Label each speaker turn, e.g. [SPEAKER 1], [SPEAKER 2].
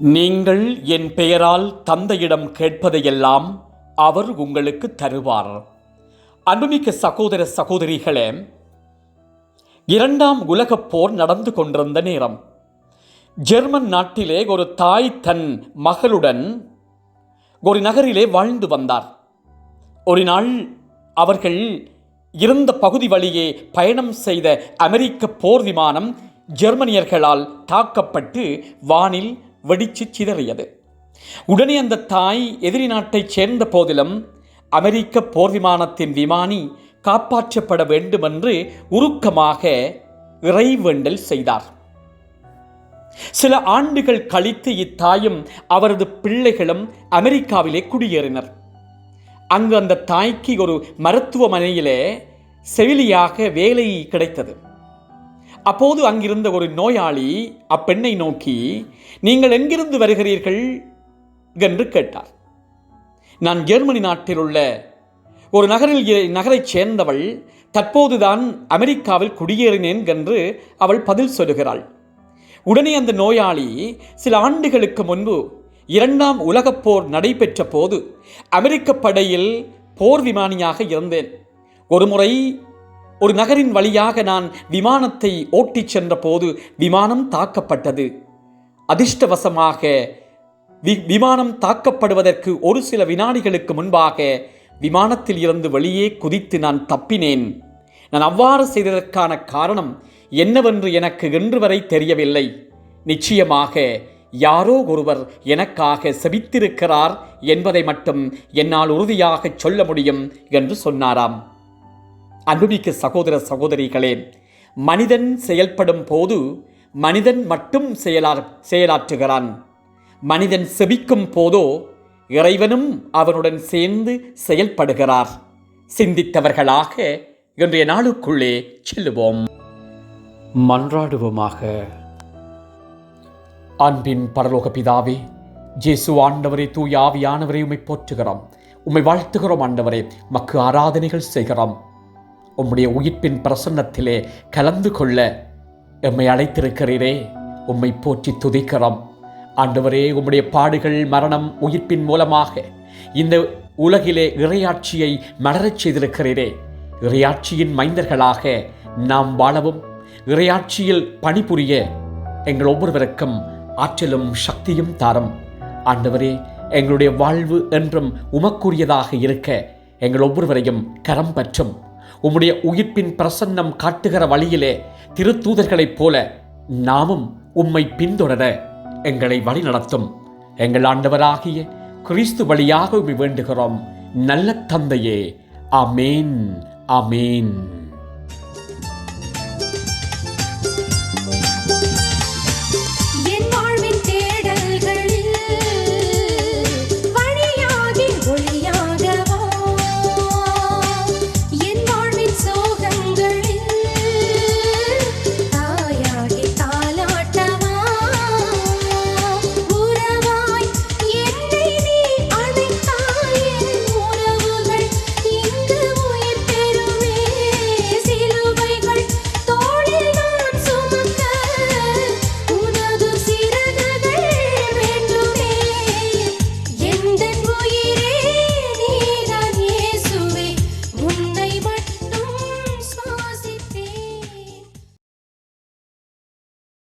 [SPEAKER 1] நீங்கள் என் பெயரால் தந்தையிடம் கேட்பதையெல்லாம் அவர் உங்களுக்கு தருவார். அன்புமிக்க சகோதர சகோதரிகளே இரண்டாம் உலகப் போர் நடந்து கொண்டிருந்த நேரம். ஜெர்மன் நாட்டிலே ஒரு தாய் தன் மகளுடன் ஒரு நகரிலே வாழ்ந்து வந்தார். ஒரு நாள் அவர்கள் இருந்த பகுதி வழியே பயணம் செய்த அமெரிக்க போர் விமானம் ஜெர்மனியர்களால் தாக்கப்பட்டு வானில் வெடிச்சு சிதறியது. உடனே அந்த தாய் எதிரி நாட்டைச் சேர்ந்த போதிலும் அமெரிக்க போர் விமானத்தின் விமானி காப்பாற்றப்பட வேண்டும் என்று உருக்கமாக இறைவேண்டல் செய்தார். சில ஆண்டுகள் கழித்து இத்தாயும் அவரது பிள்ளைகளும் அமெரிக்காவிலே குடியேறினர். அங்கு அந்த தாய்க்கு ஒரு மருத்துவமனையிலே செவிலியாக வேலை கிடைத்தது. அப்போது அங்கிருந்த ஒரு நோயாளி அப்பெண்ணை நோக்கி நீங்கள் எங்கிருந்து வருகிறீர்கள்? என்று கேட்டார். நான் ஜெர்மனி நாட்டில் உள்ள ஒரு நகரில் நகரைச் சேர்ந்தவள். தற்போதுதான் அமெரிக்காவில் குடியேறினேன் என்று அவள் பதில் சொல்லுகிறாள். உடனே அந்த நோயாளி சில ஆண்டுகளுக்கு முன்பு இரண்டாம் உலகப் போர் நடைபெற்ற போது அமெரிக்க படையில் போர் விமானியாக இருந்தேன். ஒருமுறை ஒரு நகரின் வழியாக நான் விமானத்தை ஓட்டிச் சென்றபோது விமானம் தாக்கப்பட்டது. அதிர்ஷ்டவசமாக வி- விமானம் தாக்கப்படுவதற்கு ஒரு சில வினாடிகளுக்கு முன்பாக விமானத்தில் இருந்து வெளியே குதித்து நான் தப்பினேன். நான் அவ்வாறு செய்ததற்கான காரணம் என்னவென்று எனக்கு இன்று வரை தெரியவில்லை. நிச்சயமாக யாரோ ஒருவர் எனக்காக செபித்திருக்கிறார் என்பதை மட்டும் என்னால் உறுதியாக சொல்ல முடியும் என்று சொன்னாராம். அன்புமிக்க சகோதர சகோதரிகளே மனிதன் செயல்படும் போது மனிதன் மட்டும் செயலா செயலாற்றுகிறான். மனிதன் செபிக்கும் போதோ இறைவனும் அவனுடன் சேர்ந்து செயல்படுகிறார். சிந்தித்தவர்களாக இன்றைய நாளுக்குள்ளே செல்லுவோம். மன்றாடுவோமாக. அன்பின் பரலோக பிதாவே ஜேசு ஆண்டவரே தூய ஆவியானவரை உம்மை போற்றுகிறோம். உம்மை வாழ்த்துகிறோம் ஆண்டவரே. மக்கு ஆராதனைகள் செய்கிறோம். உம்முடைய உயிர்ப்பின் பிரசன்னத்திலே கலந்து கொள்ள எம்மை அழைத்திருக்கிறீரே. உம்மை போற்றி துதிக்கிறோம். ஆண்டவரே உம்முடைய பாடுகள் மரணம் உயிர்ப்பின் மூலமாக இந்த உலகிலே இறையாட்சியை மலரச் செய்திருக்கிறீரே. இறையாட்சியின் மைந்தர்களாக நாம் வாழவும் இறையாட்சியில் பணிபுரிய எங்கள் ஒவ்வொருவருக்கும் ஆற்றலும் சக்தியும் தாரம். ஆண்டவரே எங்களுடைய வாழ்வு என்றும் உமக்குரியதாக இருக்க எங்கள் ஒவ்வொருவரையும் கரம் பற்றும். உம்முடைய உயிர்ப்பின் பிரசன்னம் காட்டுகிற வழியிலே திருத்தூதர்களைப் போல நாமும் உம்மை பின்தொடர எங்களை வழிநடத்தும். எங்கள் ஆண்டவராகிய கிறிஸ்து வழியாக உம்மை வேண்டுகிறோம். நல்ல தந்தையே. அமேன் அமேன்